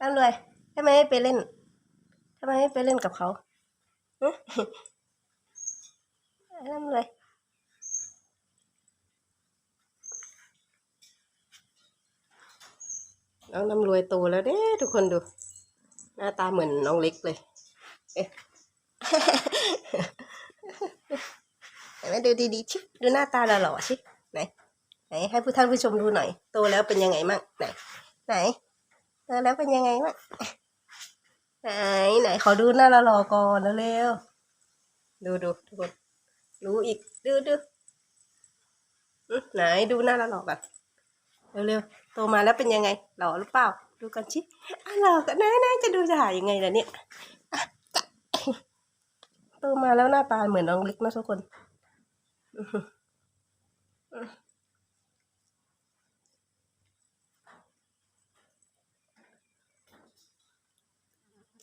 ร่ำรวยทำไมไม่ไปเล่นทำไมไม่ไปเล่นกับเขาฮะร่ำรวยน้องน้ำรวยโตแล้วเด้ทุกคนดู หน้าตาเหมือนน้องเล็กเลย เอ๊ะไหนมาดูดีๆชิดูหน้าตาหล่อๆชิไหนไหนให้ผู้ท่านผู้ชมดูหน่อย โตแล้วเป็นยังไงมั่งไหน ไหน แล้วเป็นยังไงมั่งไหนไหนขอดูหน้าหล่อก่อนเร็วดูดูทุกคนรู้อีกดูดูไหนดูหน้าหล่อก่อนเร็วๆโตมาแล้วเป็นยังไง หล่อหรือเปล่า ดูกันชิอะหล่อกันนะนะจะดูจะหายังไงล่ะเนี่ยโตมาแล้วหน้าตาเหมือนน้องเล็กนะทุกคน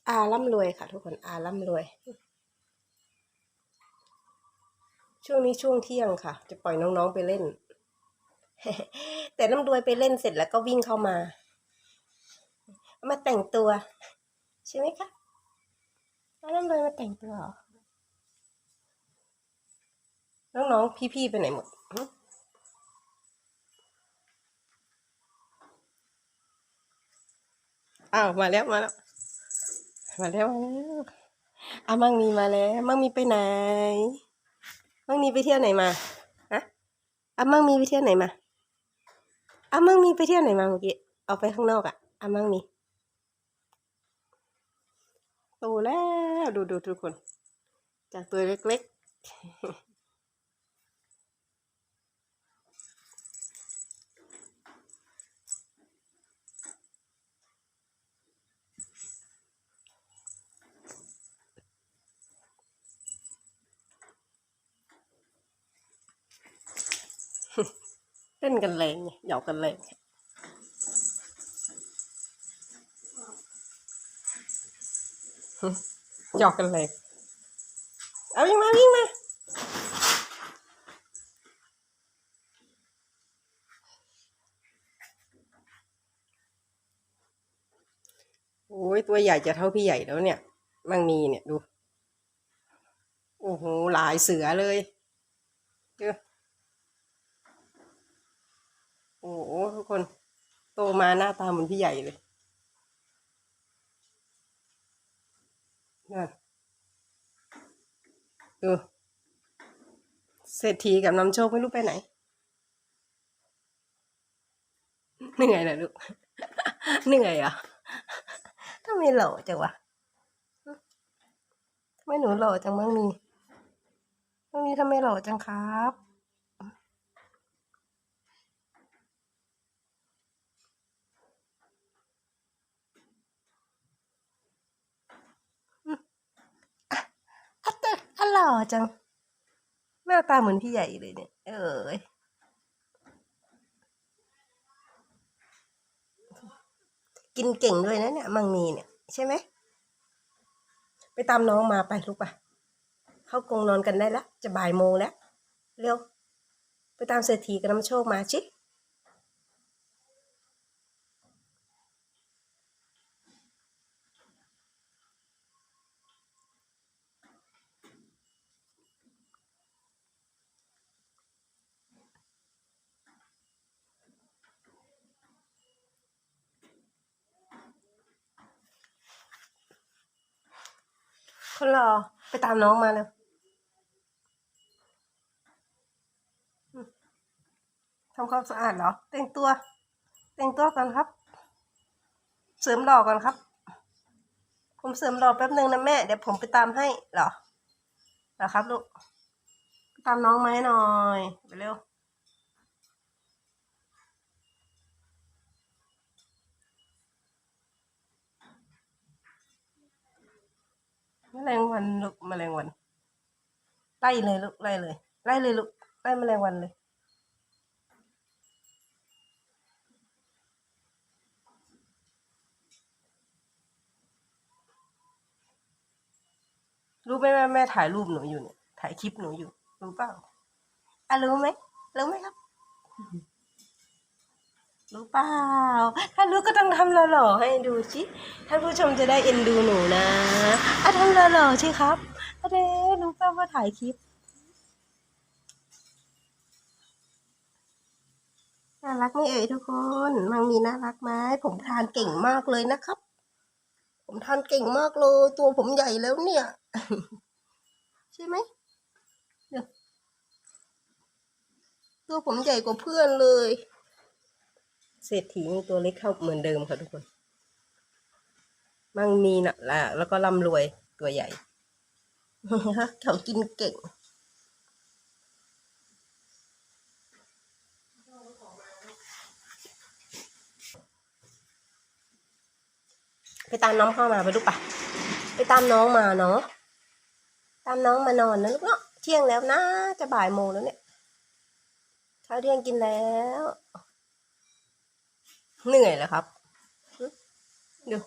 อาร่ำรวยค่ะ ทุกคนอาร่ำรวย ช่วงนี้ช่วงเที่ยงค่ะ จะปล่อยน้องๆไปเล่น แต่น้ำรวยไปเล่นเสร็จแล้วก็วิ่งเข้ามา มาแต่งตัว ใช่ไหมคะเอาน้ำรวยมาแต่งตัวหรอน้องๆ พี่ๆ ไปไหนหมด อ้าว มาแล้ว มาแล้ว มาแล้วมาแล้วอามั่งมีมาแล้ว มั่งมีไปไหน มั่งมีไปเที่ยวไหนมาฮะอามั่งมีไปเที่ยวไหนมาอามั่งมีไปเที่ยวไหนมาเมื่อกี้ออกไปข้างนอกอะอามั่งมีโตแล้วดูดูทุกคน จากตัวเล็กๆ เล่นกันแรงไงหยอกกันแรงหยอกกันแรงเอาวิ่งมาวิ่งมาโอ้ยตัวใหญ่จะเท่าพี่ใหญ่แล้วเนี่ยมังมีเนี่ยดู โอ้โห หลายเสือเลยเจอโอ้โหทุกคน โตมาหน้าตาเหมือนพี่ใหญ่เลยนั่นดูเศรษฐีกับน้ำโชคไม่รู้ไปไหนเหนื่อยเหรอลูกเหนื่อยเหรอะทำไมหล่อจังวะทำไมหนูหล่อจังมั่งมีมั่งมีทำไมหล่อจังครับ อะแต่อะ หล่อจังหน้าตาเหมือนพี่ใหญ่เลยเนี่ย เอ้ยกินเก่งด้วยนะเนี่ยมังมีเนี่ยใช่ไหมไปตามน้องมาไปลูกปะเข้ากรงนอนกันได้แล้วจะบ่ายโมงแล้ว เร็ว ไปตามเศรษฐีกับน้ำโชคมาชิ คนรอไปตามน้องมาเร็วทำความสะอาดเหรอ แต่งตัว แต่งตัวก่อนครับ เสริมหล่อก่อนครับ ผมเสริมหล่อแป๊บนึงนะแม่ เดี๋ยวผมไปตามให้เหรอเหรอครับลูก ตามน้องมาให้หน่อย ไปเร็ว แมลงวันลูกแมลงวันไล่เลยลูกไล่เลยไล่เลยลูกไล่แมลงวันเลยรู้ไหมแม่แม่ถ่ายรูปหนูอยู่เนี่ยถ่ายคลิปหนูอยู่ รู้เปล่าอะรู้ไหมรู้ไหมครับ รู้เปล่า ถ้ารู้ก็ต้องทำหล่อๆให้ดูสิท่านผู้ชมจะได้เอ็นดูหนูนะอะทำหล่อๆสิครับอะเด้รู้เปล่าว่าถ่ายคลิป น่ารักไหม่เอ่ยทุกคน มังมีน่ารักไหม ผมทานเก่งมากเลยนะครับ ผมทานเก่งมากเลย ตัวผมใหญ่แล้วเนี่ย ใช่ไหมเดี๋ยวตัวผมใหญ่กว่าเพื่อนเลย เศรษฐีนี่ตัวเล็กเท่าเหมือนเดิมค่ะทุกคน มั่งมีนะละแล้วก็ร่ำรวยตัวใหญ่เขากินเก่งไปตามน้องเข้ามาไปลูกปะไปตามน้องมาเนาะตามน้องมานอนนะลูกเนาะเที่ยงแล้วนะ จะบ่ายโมงแล้วเนี่ยข้าวเที่ยงกินแล้ว เหนื่อยแล้วครับหึดู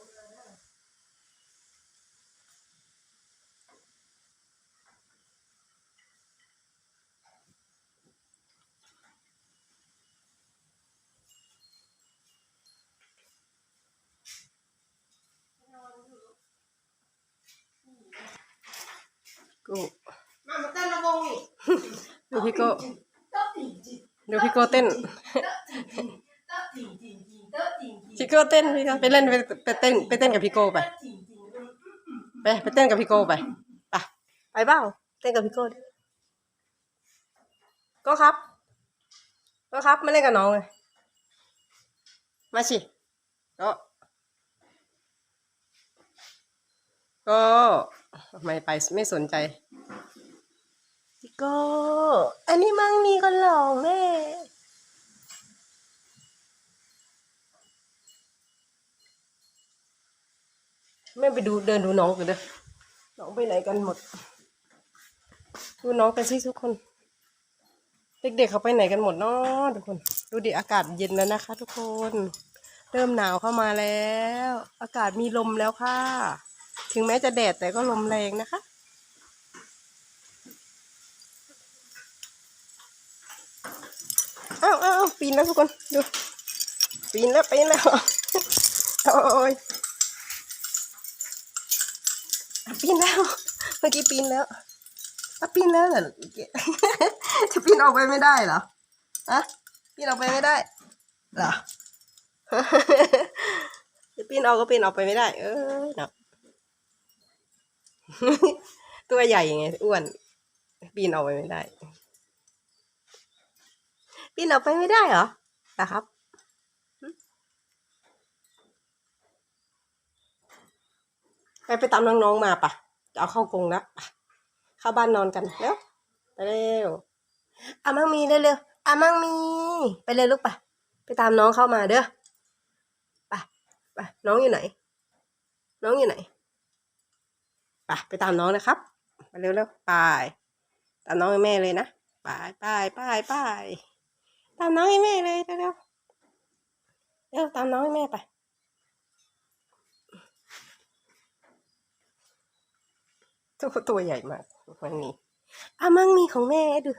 กูมามาเต้นระวงนี่ดูพี่โก้ดูพี่โก้เต้นพี่ โก้เต้นพี่โก้ไปเล่นไปไปเต้นไปเต้นกับพี่โก้ไปไปไปเต้นกับพี่โก้ไปไปไปเปล่าเต้นกับพี่โก้ดิโก็ครับ ก็ครับมาเล่นกับน้องเลยมาสิก็ก็ไม่ไปไม่สนใจพี่โก้อันนี้มั่งมีคนหลอกแม่ แม่ไปดูเดินดูน้องกันเด้อน้องไปไหนกันหมด ดูน้องกันสิทุกคน เด็กๆเขาไปไหนกันหมดเนาะทุกคน ดูดิอากาศเย็นแล้วนะคะ ทุกคน เริ่มหนาวเข้ามาแล้ว อากาศมีลมแล้วค่ะ ถึงแม้จะแดดแต่ก็ลมแรงนะคะอ้าวอ้าวปีนแล้วทุกคน ดู ปีนแล้วปีนแล้วโอ้ย ปีนแล้ว เมื่อกี้ปีนแล้วอะปีนแล้วเหรอจะปีนออกไปไม่ได้เหรออะปีนออกไปไม่ได้เหรอจะปีนออกก็ปีนออกไปไม่ได้ เออเนาะตัวใหญ่ไงอ้วนปีนออกไปไม่ได้ปีนออกไปไม่ได้เหรอนะครับ ไปไปตามน้องๆมาปะจะเอาเข้ากรงแล้วปะเข้าบ้านนอนกันเร็วไปเร็วอามั่งมีเร็วๆอามั่งมี ไปเลยลูกปะไปตามน้องเข้ามาเด้อปไปน้องอยู่ไหน น้องอยู่ไหนไปไปตามน้องนะครับไปเร็วๆไปตามน้องให้แม่เลยนะไปไปไปไปตามน้องให้แม่เลยเร็วๆเร็วตามน้องให้แม่ไป ตัวตัวใหญ่มากวันนี้อามั่งมีของแม่ดู